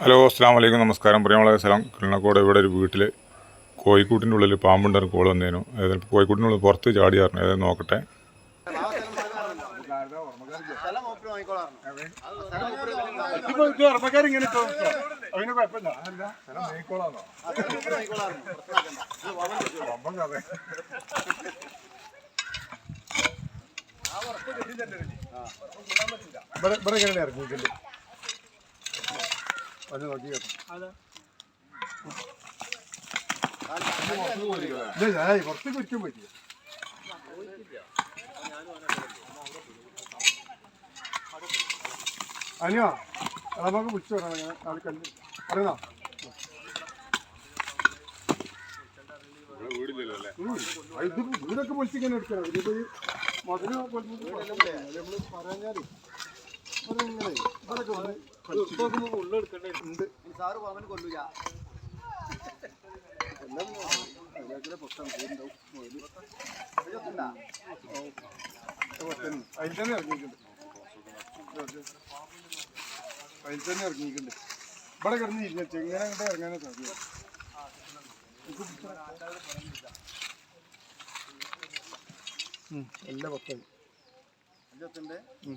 Hello അസ്സാം വലൈക്കും നമസ്കാരം. പ്രിയമുള്ള സ്ഥലം കിളണക്കോട് ഇവിടെ ഒരു വീട്ടിൽ കോഴിക്കൂട്ടിന്റെ ഉള്ളിൽ പാമ്പുണ്ടെന്ന് കോൾ വന്നേനു. അതായത് കോഴിക്കൂട്ടിന്റെ ഉള്ളിൽ പുറത്ത് ചാടിയായിരുന്നു അതായത് നോക്കട്ടെ. ഇവിടെ ഇത് അറബക്കാർ അത് നോക്കി ഞാൻ പുറത്തേക്ക് ഒരിക്കലും പറ്റില്ല അനിയോ നമുക്ക് വിളിച്ചു പറയാം ഞാൻ നാളെ കല്ല്. ആ, ഇത് വീടൊക്കെ പൊളിച്ചിങ്ങനെ എടുക്കണം ഇതിപ്പോ ഈ മതിൽ നമ്മൾ പറഞ്ഞാൽ ഇങ്ങനെ ഇവിടൊക്കെ വന്ന് പുസ്തകം ഉണ്ടാവും മുതൽ. അതിൽ തന്നെ ഇറങ്ങിയിട്ടുണ്ട് അതിൽ തന്നെ ഇറങ്ങിയിട്ടുണ്ട് ഇവിടെ കിടന്ന് ഇല്ല ചെങ്ങനെ അങ്ങോട്ട് ഇറങ്ങാനേ സാധ്യത എല്ലാ പത്തും ഉം.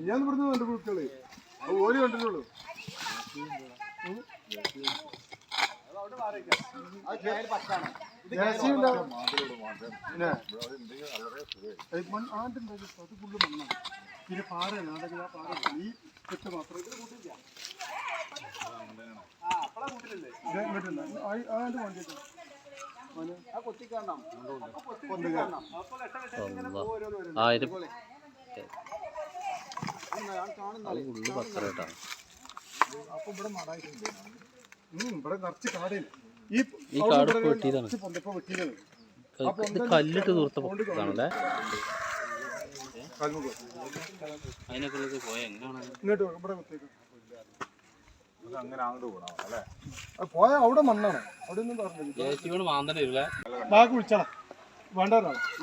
ഞാൻ ഇവിടുന്ന് കണ്ടു കുട്ടികൾ. ഓര് കണ്ടിട്ടുള്ളൂ. പിന്നെ പാറയാണ് അതൊക്കെ ആ പാറ ഈ കുറ്റ മാത്രം. ഇത് കൂട്ടില്ല. ആ- ആണ്ട് കൊണ്ടിട്ട് മോനെ. കൊണ്ടുവരാം. ആയിരം ഉള്ളു ഈ കാട് വെട്ടിയതാണ്. ഇത് കല്ലിട്ട് തൂർത്ത കാൽമുഖ അതിനൊക്കെ പോയ എങ്ങനെയാണ് ഇങ്ങോട്ട് വാ, ഇവിടെ കുത്തേക്ക് അങ്ങനെ അങ്ങോട്ട് പോകണം അല്ലേ അത് പോയ അവിടെ മണ്ണാണ്. അവിടെ ഒന്നും പറഞ്ഞില്ല. ബാഗ് വിളിച്ചാ വേണ്ട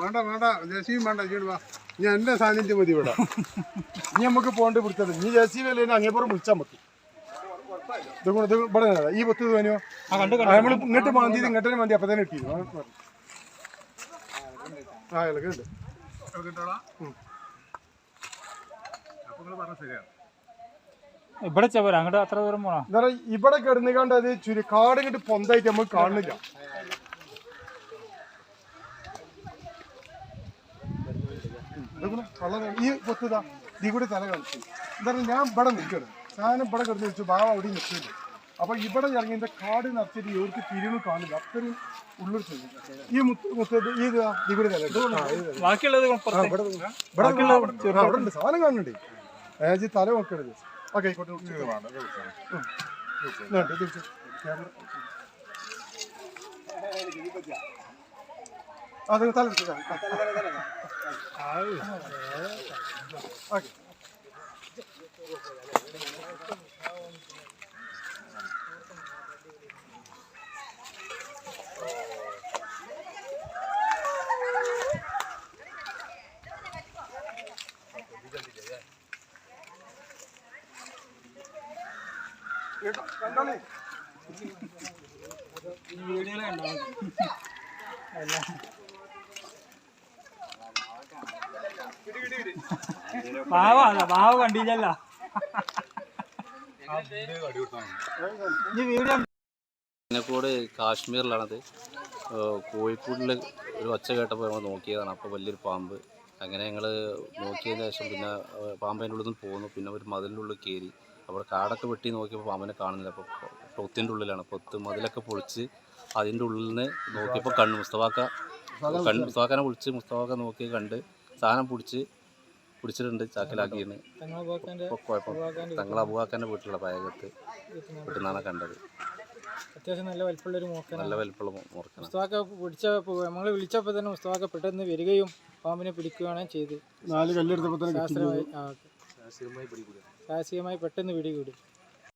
വേണ്ട വേണ്ട. ജേസീബി വേണ്ട. വാ. ഞാൻ എന്റെ സാന്നിധ്യം മതി ഇവിടെ. ഇനി നമുക്ക് പോകേണ്ടി പിടിച്ചത്. നീ ജേസീബി അല്ലേ അങ്ങേപ്പുറം വിളിച്ചാൽ മതി. ഇവിടെ. ഈ പത്ത് തോന്നിയോ നമ്മൾ ഇങ്ങോട്ട് മാന്തി ഇങ്ങോട്ട് മാന്തി. അപ്പൊ തന്നെ കിട്ടി ആ ഇളകുണ്ട് ഇവിടെ ചെവര അങ്ങോട്ട് അത്ര ദൂരം പോണോ? എന്താ ഇവിടെ കിടന്നുകാണ്ട് അത് ചുരുക്കാട് കാട് ഇങ്ങോട്ട് പൊന്തായിട്ട് നമ്മൾ കാണുന്നില്ല. ഈ പൊത്തുതാ ഈ കൂടി തല കളിച്ചു. എന്താ പറയുക ഞാൻ ഇവിടെ നിൽക്കണം സാധനം ഇവിടെ കിടന്ന് വെച്ചു ബാബ അവിടെ നിൽക്കില്ല അപ്പൊ ഇവിടെ ഇറങ്ങി എന്റെ കാട് നിറച്ചിട്ട് ഇവർക്ക് തിരിവ് കാണില്ല അത്രയും ഉള്ളൊരു ചെടി. ഈ മുത്ത് മുത്തത് ഈ ഈ കൂടി തല. ബാക്കിയുള്ളത് ഇവിടെ ഇവിടെ സാധനം കാണുന്നുണ്ട്. ഏജി തല നോക്കരുത്. ആയിക്കോട്ടെ അത് തല. ഓക്കെ പാവ പാവ വീഡിയോ കോഴിക്കോട് കാശ്മീരിലാണത്. കോഴിക്കോടിൽ ഒരു ഒച്ച കേട്ടപ്പോൾ ഞങ്ങൾ നോക്കിയതാണ്. അപ്പോൾ വലിയൊരു പാമ്പ്. അങ്ങനെ ഞങ്ങൾ നോക്കിയതിന് ശേഷം പിന്നെ ഏഹ് പാമ്പ് അതിന്റെ ഉള്ളിൽ നിന്ന് പോന്നു. പിന്നെ ഒരു മതിലിന്റെ ഉള്ളിൽ കയറി. അവിടെ കാടൊക്കെ വെട്ടി നോക്കിയപ്പോൾ പാമ്പിനെ കാണുന്നില്ല. അപ്പോൾ പൊത്തിന്റെ ഉള്ളിലാണ്. പൊത്ത് മതിലൊക്കെ പൊളിച്ച് അതിന്റെ ഉള്ളിൽ നിന്ന് നോക്കിയപ്പോൾ കണ്ടു മുസ്തഫാക്ക കണ്ട് മുസ്തവാക്കനെ പൊളിച്ച് മുസ്തഫാക്ക നോക്കി കണ്ട് സാധനം പിടിച്ച് പിടിച്ചിട്ടുണ്ട് ചാക്കിലാക്കിയെന്ന്. തങ്ങളെ കുഴപ്പം തങ്ങൾ അബുവാക്കാന്റെ വീട്ടിലുള്ള പയകത്ത് വീട്ടിൽ നിന്നാണ് കണ്ടത്. അത്യാവശ്യം നല്ല വലിപ്പമുള്ള ഒരു നല്ല വലിപ്പമുള്ള മുറക്കണം മുസ്തവാക്ക പിടിച്ച നമ്മൾ വിളിച്ചപ്പോൾ തന്നെ മുസ്തവാക്ക പെട്ടെന്ന് വരികയും പാമ്പിനെ പിടിക്കുകയാണ് ചെയ്ത്. നാല് കല്ലെടുത്തപ്പോൾ തന്നെ ശാസ്ത്രമായി ആ, സാഹസികമായി പെട്ടെന്ന് പിടികൂടി